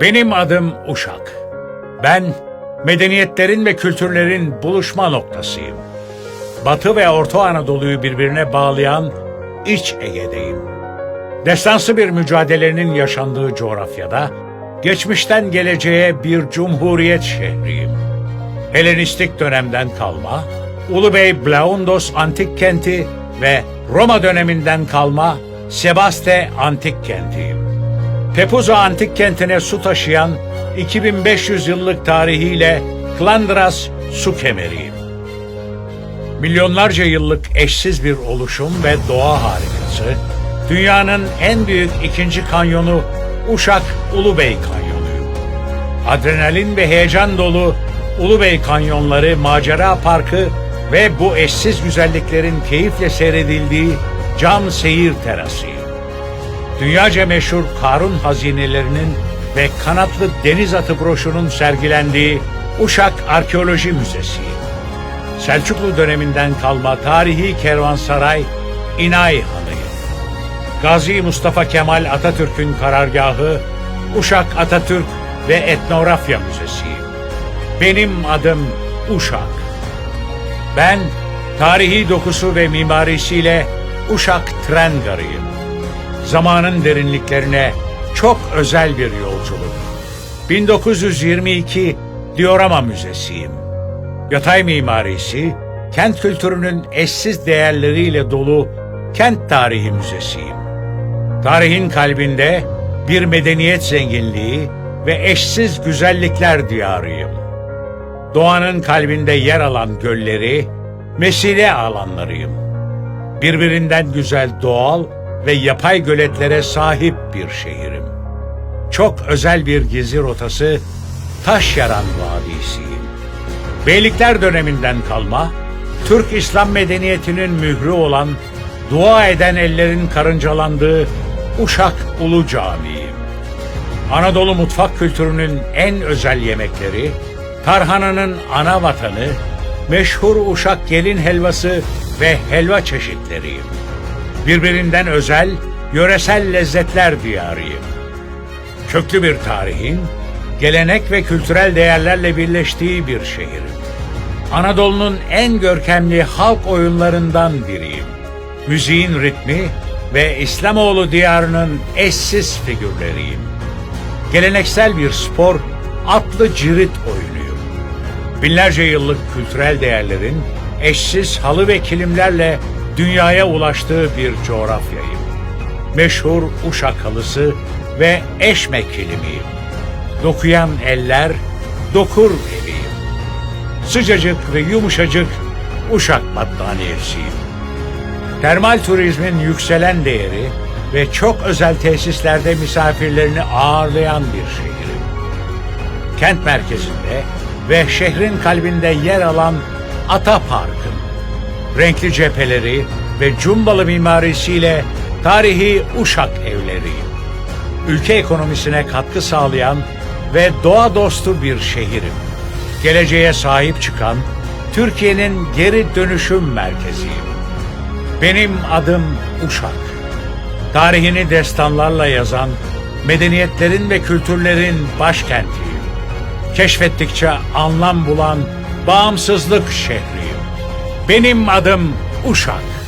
Benim adım Uşak. Ben medeniyetlerin ve kültürlerin buluşma noktasıyım. Batı ve Orta Anadolu'yu birbirine bağlayan İç Ege'deyim. Destansı bir mücadelenin yaşandığı coğrafyada geçmişten geleceğe bir cumhuriyet şehriyim. Helenistik dönemden kalma, Ulubey Blaundos antik kenti ve Roma döneminden kalma Sebaste antik kentiyim. Pepuza antik kentine su taşıyan 2500 yıllık tarihiyle Klandras su kemeriyim. Milyonlarca yıllık eşsiz bir oluşum ve doğa harikası, dünyanın en büyük ikinci kanyonu Uşak Ulubey Kanyonu'yum. Adrenalin ve heyecan dolu Ulubey Kanyonları Macera Parkı ve bu eşsiz güzelliklerin keyifle seyredildiği cam seyir terasıyım. Dünyaca meşhur Karun hazinelerinin ve kanatlı deniz atı broşunun sergilendiği Uşak Arkeoloji Müzesi. Selçuklu döneminden kalma tarihi kervansaray İnay Hanı. Gazi Mustafa Kemal Atatürk'ün karargahı Uşak Atatürk ve Etnografya Müzesi. Benim adım Uşak. Ben tarihi dokusu ve mimarisiyle Uşak Tren Garı'yım zamanın derinliklerine çok özel bir yolculuk. 1922 Diorama Müzesi'yim. Yatay mimarisi, kent kültürünün eşsiz değerleriyle dolu Kent Tarihi Müzesi'yim. Tarihin kalbinde bir medeniyet zenginliği ve eşsiz güzellikler diyarıyım. Doğanın kalbinde yer alan gölleri, mesire alanlarıyım. Birbirinden güzel doğal ve yapay göletlere sahip bir şehrim. Çok özel bir gezi rotası Taşyaran Vadisi'yim. Beylikler döneminden kalma, Türk İslam medeniyetinin mührü olan dua eden ellerin karıncalandığı Uşak Ulu Camii'yim. Anadolu mutfak kültürünün en özel yemekleri, tarhananın ana vatanı, meşhur Uşak gelin helvası ve helva çeşitleriyim birbirinden özel, yöresel lezzetler diyarıyım. Köklü bir tarihin, gelenek ve kültürel değerlerle birleştiği bir şehir. Anadolu'nun en görkemli halk oyunlarından biriyim. Müziğin ritmi ve İslamoğlu diyarının eşsiz figürleriyim. Geleneksel bir spor, atlı cirit oyunuyum. Binlerce yıllık kültürel değerlerin eşsiz halı ve kilimlerle dünyaya ulaştığı bir coğrafyayım. Meşhur Uşak halısı ve eşme kilimiyim. Dokuyan eller, dokur eviyim. Sıcacık ve yumuşacık Uşak battaniyesiyim. Termal turizmin yükselen değeri ve çok özel tesislerde misafirlerini ağırlayan bir şehrim. Kent merkezinde ve şehrin kalbinde yer alan Ata Park'ım renkli cepheleri ve cumbalı mimarisiyle tarihi Uşak evleri. Ülke ekonomisine katkı sağlayan ve doğa dostu bir şehrim. Geleceğe sahip çıkan Türkiye'nin geri dönüşüm merkeziyim. Benim adım Uşak. Tarihini destanlarla yazan, medeniyetlerin ve kültürlerin başkentiyim. Keşfettikçe anlam bulan bağımsızlık şehriyim. Benim adım Uşak.